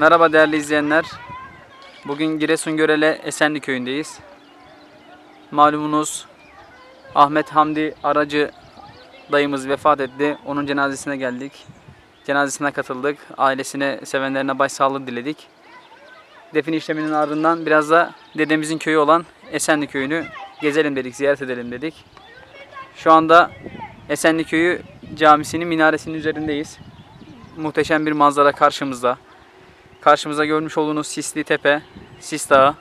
Merhaba değerli izleyenler. Bugün Giresun Görele Esenli köyündeyiz. Malumunuz Ahmet Hamdi Aracı dayımız vefat etti. Onun cenazesine geldik. Cenazesine katıldık. Ailesine, sevenlerine başsağlığı diledik. Defin işleminin ardından biraz da dedemizin köyü olan Esenli köyünü gezelim dedik, ziyaret edelim dedik. Şu anda Esenli köyü camisinin minaresinin üzerindeyiz. Muhteşem bir manzara karşımızda. Karşımıza görmüş olduğunuz Sisli Tepe, Sis Dağı.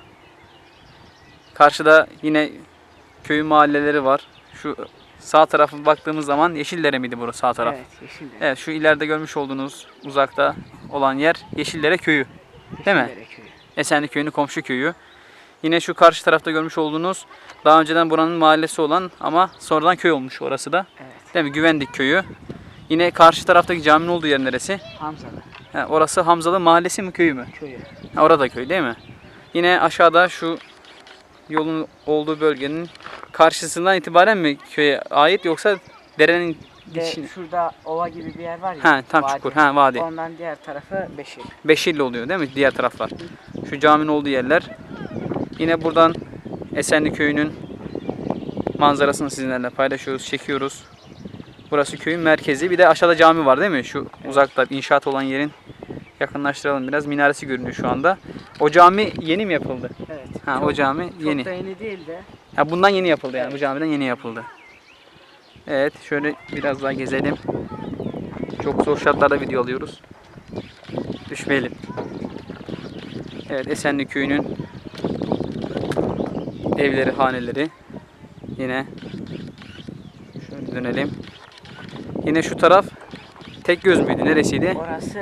Karşıda yine köyün mahalleleri var. Şu sağ tarafa baktığımız zaman Yeşildere miydi burası sağ taraf? Evet, yeşil. Evet şu ileride görmüş olduğunuz uzakta olan yer Yeşildere köyü. Değil mi? Yeşillere köyü. Esenli köyünün komşu köyü. Yine şu karşı tarafta görmüş olduğunuz daha önceden buranın mahallesi olan ama sonradan köy olmuş orası da. Evet. Değil mi? Güvendik köyü. Yine karşı taraftaki caminin olduğu yer neresi? Hamzalı Ha, orası Hamzalı mahallesi mi köyü mü? köyü. Ha, orada köy değil mi? Yine aşağıda şu yolun olduğu bölgenin karşısından itibaren mi köye ait yoksa derenin De geçişine? şurada ova gibi bir yer var ya. Ha tam vadi. çukur. Ha vadi. Ondan diğer tarafı Beşir. Beşilli oluyor değil mi diğer taraflar? Şu caminin olduğu yerler. Yine buradan Esenli köyünün manzarasını sizinlerle paylaşıyoruz, çekiyoruz. Burası köyün merkezi. Bir de aşağıda cami var değil mi? Şu uzakta inşaat olan yerin yakınlaştıralım biraz. Minaresi görünüyor şu anda. O cami yeni mi yapıldı? Evet. Ha Çok- o cami Çok yeni. da yeni değil de. Ha bundan yeni yapıldı yani. Bu camiden yeni yapıldı. Evet şöyle biraz daha gezelim. Çok zor şartlarda video alıyoruz. Düşmeyelim. Evet Esenli köyünün evleri, haneleri. Yine şöyle dönelim. Yine şu taraf tek göz müydü? Neresiydi? Orası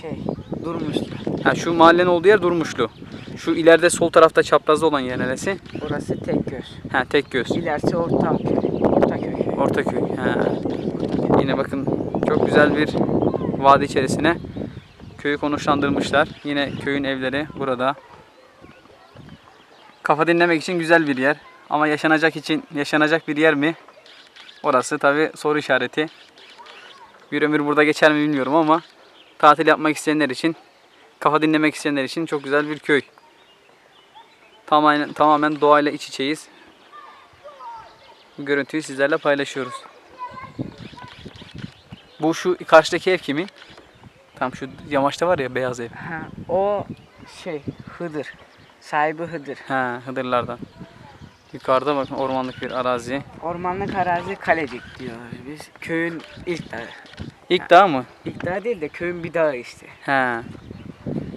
şey durmuştu. Ha, şu mahallenin olduğu yer Durmuşlu. Şu ileride sol tarafta çaprazda olan yer neresi? Orası tek göz. Ha tek göz. İlerisi Ortaköy. Ortaköy. Ortaköy. Ha. Yine bakın çok güzel bir vadi içerisine köyü konuşlandırmışlar. Yine köyün evleri burada. Kafa dinlemek için güzel bir yer. Ama yaşanacak için yaşanacak bir yer mi? Orası tabi soru işareti. Bir ömür burada geçer mi bilmiyorum ama tatil yapmak isteyenler için, kafa dinlemek isteyenler için çok güzel bir köy. Tamamen, tamamen doğayla iç içeyiz. Bu görüntüyü sizlerle paylaşıyoruz. Bu şu karşıdaki ev kimin? Tam şu yamaçta var ya beyaz ev. Ha, o şey Hıdır. Sahibi Hıdır. Ha, Hıdırlardan. Yukarıda bakın ormanlık bir arazi. Ormanlık arazi Kalecik diyoruz biz. Köyün ilk dağı. İlk dağ mı? İlk dağı değil de köyün bir dağı işte. He.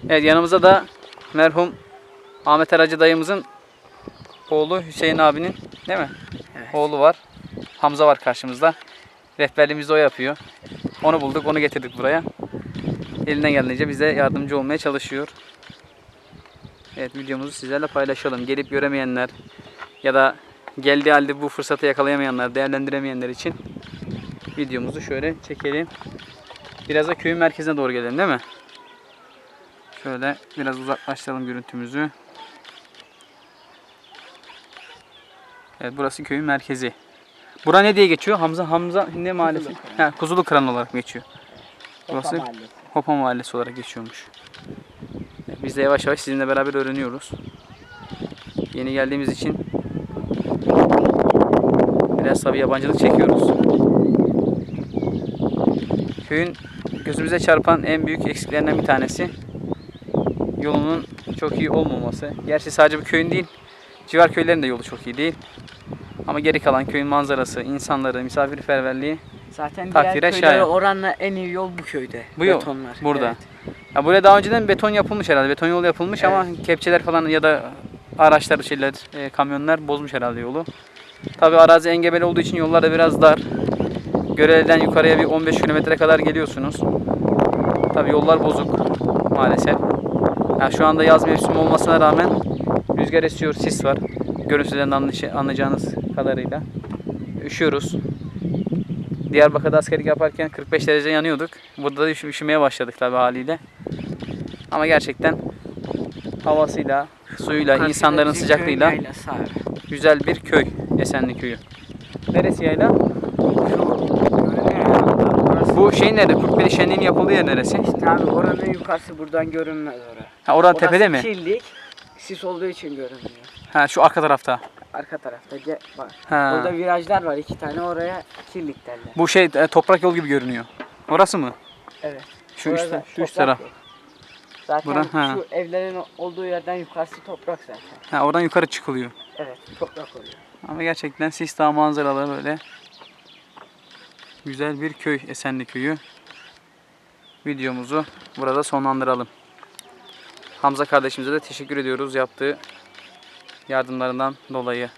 Evet yanımızda da merhum Ahmet Aracı dayımızın oğlu Hüseyin abinin değil mi? Evet. Oğlu var. Hamza var karşımızda. Rehberliğimizi o yapıyor. Onu bulduk, onu getirdik buraya. Elinden geldiğince bize yardımcı olmaya çalışıyor. Evet videomuzu sizlerle paylaşalım. Gelip göremeyenler ya da geldiği halde bu fırsatı yakalayamayanlar, değerlendiremeyenler için videomuzu şöyle çekelim. Biraz da köyün merkezine doğru gelelim değil mi? Şöyle biraz uzaklaştıralım görüntümüzü. Evet burası köyün merkezi. Bura ne diye geçiyor? Hamza Hamza ne mahallesi? Kuzulu Kuzulu Kıran olarak geçiyor. Burası Orta Mahallesi. Hopa Mahallesi olarak geçiyormuş. Biz de yavaş yavaş sizinle beraber öğreniyoruz. Yeni geldiğimiz için biraz tabi yabancılık çekiyoruz. Köyün gözümüze çarpan en büyük eksiklerinden bir tanesi yolunun çok iyi olmaması. Gerçi sadece bu köyün değil, civar köylerin de yolu çok iyi değil. Ama geri kalan köyün manzarası, insanları, misafirperverliği Zaten Takdire diğer köylere şayan. oranla en iyi yol bu köyde. Bu yol, Betonlar. burada. Evet. Ya buraya daha önceden beton yapılmış herhalde. Beton yolu yapılmış ama kepçeler falan ya da araçlar, şeyler, e, kamyonlar bozmuş herhalde yolu. Tabi arazi engebeli olduğu için yollar da biraz dar. Görelden yukarıya bir 15 kilometre kadar geliyorsunuz. Tabi yollar bozuk maalesef. Ya şu anda yaz mevsimi olmasına rağmen rüzgar esiyor, sis var. Görüntüden anlay- anlayacağınız kadarıyla. Üşüyoruz. Diyarbakır'da askerlik yaparken 45 derece yanıyorduk. Burada da üşü- üşümeye başladık tabi haliyle. Ama gerçekten havasıyla, suyuyla, insanların sıcaklığıyla güzel bir köy. Esenli köyü. Neresi yayla? Bu şey nerede? Kurtbeli Şenliği'nin yapıldığı yer neresi? İşte abi oranın yukarısı buradan görünmez oraya. Ha Orası tepede mi? kirlik. Sis olduğu için görünmüyor. Ha şu arka tarafta. Arka tarafta ge- bak. Ha. Orada virajlar var iki tane oraya kirlik derler. Bu şey e, toprak yol gibi görünüyor. Orası mı? Evet. Şu Orada üst, şu üst toprak taraf. yok. Zaten Bura- ha. şu evlerin olduğu yerden yukarısı toprak zaten. Ha oradan yukarı çıkılıyor. Evet toprak oluyor. Ama gerçekten Sistağ manzaraları böyle. Güzel bir köy, Esenli köyü. Videomuzu burada sonlandıralım. Hamza kardeşimize de teşekkür ediyoruz yaptığı yardımlarından dolayı.